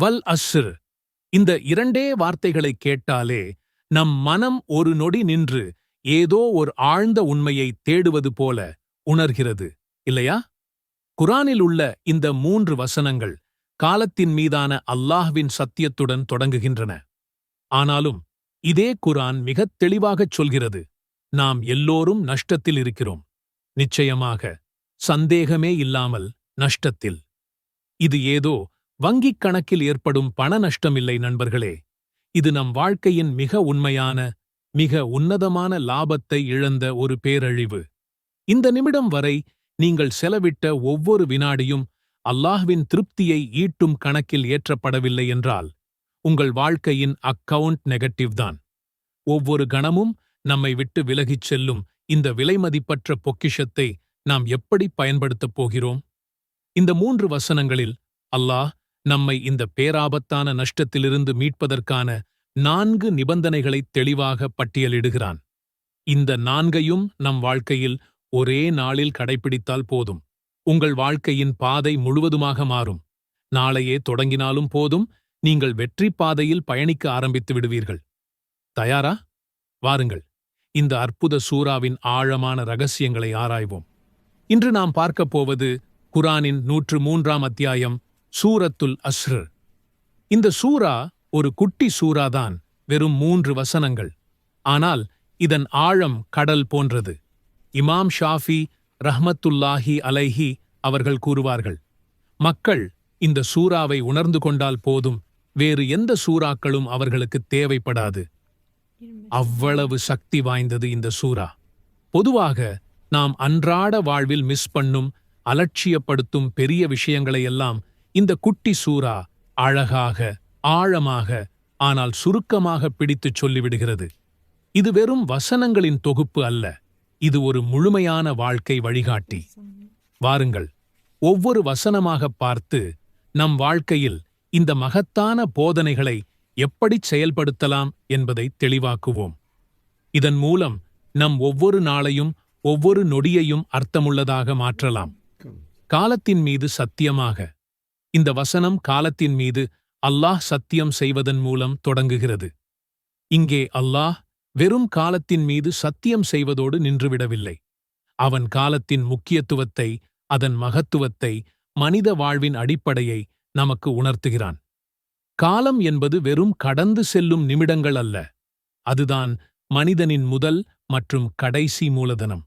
வல் அஸ்ர் இந்த இரண்டே வார்த்தைகளை கேட்டாலே நம் மனம் ஒரு நொடி நின்று ஏதோ ஒரு ஆழ்ந்த உண்மையை தேடுவது போல உணர்கிறது இல்லையா? குரானில் உள்ள இந்த மூன்று வசனங்கள் காலத்தின் மீதான அல்லாஹ்வின் சத்தியத்துடன் தொடங்குகின்றன. ஆனாலும் இதே குரான் மிகத் தெளிவாகச் சொல்கிறது நாம் எல்லோரும் நஷ்டத்தில் இருக்கிறோம். நிச்சயமாக சந்தேகமே இல்லாமல் நஷ்டத்தில். இது ஏதோ வங்கிக் கணக்கில் ஏற்படும் பண நஷ்டமில்லை நண்பர்களே. இது நம் வாழ்க்கையின் மிக உண்மையான மிக உன்னதமான லாபத்தை இழந்த ஒரு பேரழிவு. இந்த நிமிடம் வரை நீங்கள் செலவிட்ட ஒவ்வொரு வினாடியும் அல்லாஹ்வின் திருப்தியை ஈட்டும் கணக்கில் ஏற்றப்படவில்லை என்றால் உங்கள் வாழ்க்கையின் அக்கவுண்ட் நெகட்டிவ் தான். ஒவ்வொரு கணமும் நம்மை விட்டு விலகிச் செல்லும் இந்த விலைமதிப்பற்ற பொக்கிஷத்தை நாம் எப்படி பயன்படுத்தப் போகிறோம்? இந்த மூன்று வசனங்களில் அல்லாஹ் நம்மை இந்த பேராபத்தான நஷ்டத்திலிருந்து மீட்பதற்கான நான்கு நிபந்தனைகளை தெளிவாக பட்டியலிடுகிறான். இந்த நான்கையும் நம் வாழ்க்கையில் ஒரே நாளில் கடைபிடித்தால் போதும். உங்கள் வாழ்க்கையின் பாதை முழுவதுமாக மாறும். நாளையே தொடங்கினாலும் போதும். நீங்கள் வெற்றி பாதையில் பயணிக்க ஆரம்பித்து விடுவீர்கள். தயாரா? வாருங்கள். இந்த அற்புத சூறாவின் ஆழமான ரகசியங்களை ஆராய்வோம். இன்று நாம் பார்க்கப் போவது குரானின் நூற்று மூன்றாம் அத்தியாயம் சூரத்துல் அஸ்ரு. இந்த சூரா ஒரு குட்டி சூறாதான் வெறும் மூன்று வசனங்கள். ஆனால் இதன் ஆழம் கடல் போன்றது. இமாம் ஷாஃபி ரஹ்மத்துல்லாஹி அலைஹி அவர்கள் கூறுவார்கள் மக்கள் இந்த சூறாவை உணர்ந்து கொண்டால் போதும் வேறு எந்த சூறாக்களும் அவர்களுக்கு தேவைப்படாது. அவ்வளவு சக்தி வாய்ந்தது இந்த சூறா. பொதுவாக நாம் அன்றாட வாழ்வில் மிஸ் பண்ணும் அலட்சியப்படுத்தும் பெரிய விஷயங்களையெல்லாம் இந்த குட்டி சூறா அழகாக ஆழமாக ஆனால் சுருக்கமாக பிடித்துச் சொல்லிவிடுகிறது. இது வெறும் வசனங்களின் தொகுப்பு அல்ல. இது ஒரு முழுமையான வாழ்க்கை வழிகாட்டி. வாருங்கள் ஒவ்வொரு வசனமாகப் பார்த்து நம் வாழ்க்கையில் இந்த மகத்தான போதனைகளை எப்படிச் செயல்படுத்தலாம் என்பதை தெளிவாக்குவோம். இதன் மூலம் நம் ஒவ்வொரு நாளையும் ஒவ்வொரு நொடியையும் அர்த்தமுள்ளதாக மாற்றலாம். காலத்தின் மீது சத்தியமாக இந்த வசனம் காலத்தின் மீது அல்லாஹ் சத்தியம் செய்வதன் மூலம் தொடங்குகிறது. இங்கே அல்லாஹ் வெறும் காலத்தின் மீது சத்தியம் செய்வதோடு நின்றுவிடவில்லை. அவன் காலத்தின் முக்கியத்துவத்தை அதன் மகத்துவத்தை மனித வாழ்வின் அடிப்படையை நமக்கு உணர்த்துகிறான். காலம் என்பது வெறும் கடந்து செல்லும் நிமிடங்கள் அல்ல. அதுதான் மனிதனின் முதல் மற்றும் கடைசி மூலதனம்.